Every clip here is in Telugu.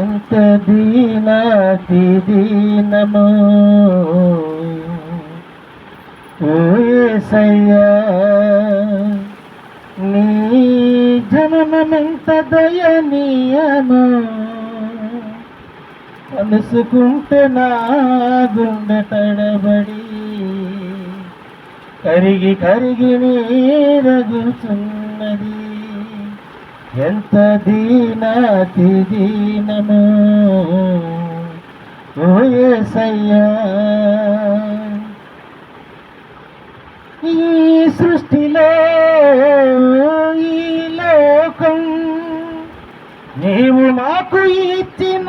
ఎంత దీనాతి దీనమో ఓ నీ జననమెంత దయనీయమో. అనుసుకుంటే నా గుండె తడబడి కరిగి కరిగి నీరగుచున్నది. ఎంత దీనాతి దీనము ఓ ఈ సృష్టిలో ఈ లోకం నీవు మాకు ఇచ్చిన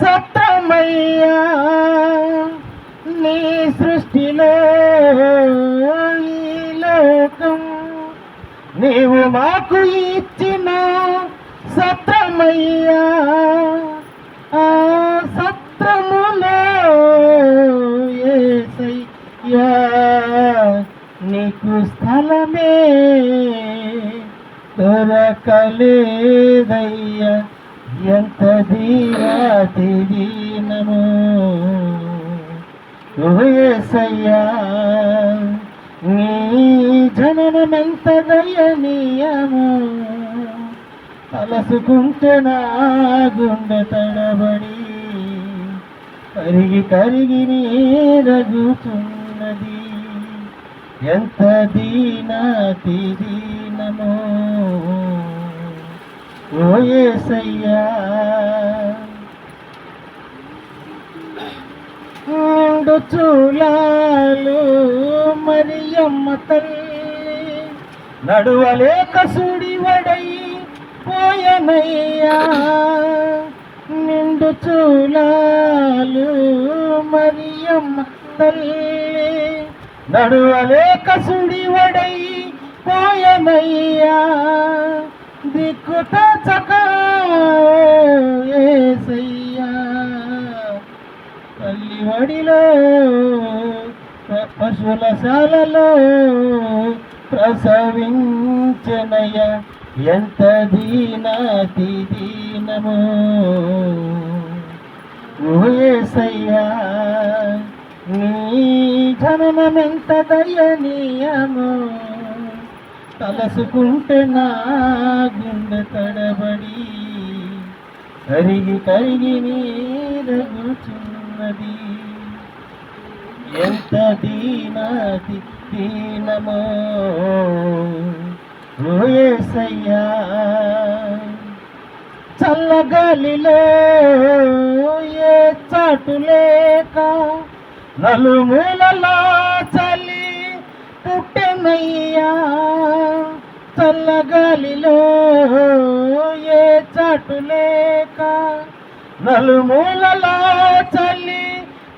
సత్రమయ్యా. నీ సృష్టిలో ఈ లోకం నీవు మాకు ఇచ్చిన సత్రమయ్యా. ఆ సత్రములో యేసయ్యా నీకు స్థలమే దొరకలేదయ్యా. ఎంత దీరాతి దీనము ఏసయ్యా నీ జననమెంత దయనీయము తలసుకుంటే నా గుండె తడబడి కరిగి కరిగి నీరగుచున్నది ఎంత దీనా దీనమో ఓ యేసయ్యా నిండు చూలాలు మరియమ్మ తల్లి నడువలేక సుడివడై పోయనయ్యా నిండు చూలాలు మరియమ్మ తల్లి. నడువలేక సుడివడై పోయనయ్యా దిక్కుత చకయ్యా తల్లి వడిలో పశువుల శాలలో ప్రసవించనయ్యా. ఎంత దీనాతి దీనము ఓయేసయ్యా నీ జననమెంత దయనీయము. తలసుకుంటే నా గుండె తడబడి కరిగి కరిగి నీరగుచున్నది ఎంత దీనాతి దీనమో ఓయేసయ్యా చల్లగాలిలో ఏ చాటు లేక నలుమూలలా చలి పుట్టెనయ్యా. చల్లగాలిలో ఏ చాటు లేక నలుమూలలా చలి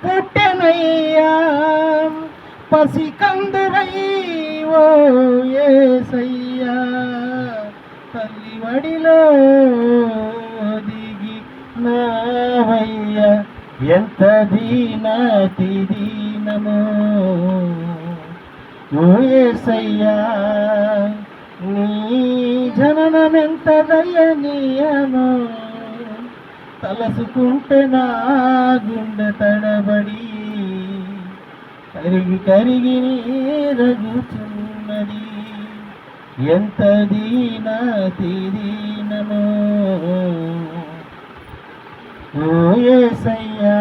పుట్టెనయ్యా. పసికందురై ఓ ఏసయ్యా. మడిలో దిగి నావయ్య ఎంత దీనాతి దీనము. ఓయేసయ్యా ఏసయ్యా నీ జననమెంత దయనీయము. తలసుకుంటే నా గుండె తడబడి కరిగి కరిగి నీరగుచున్నది ఎంత దీన దీనమో ఓ ఏసయ్యా!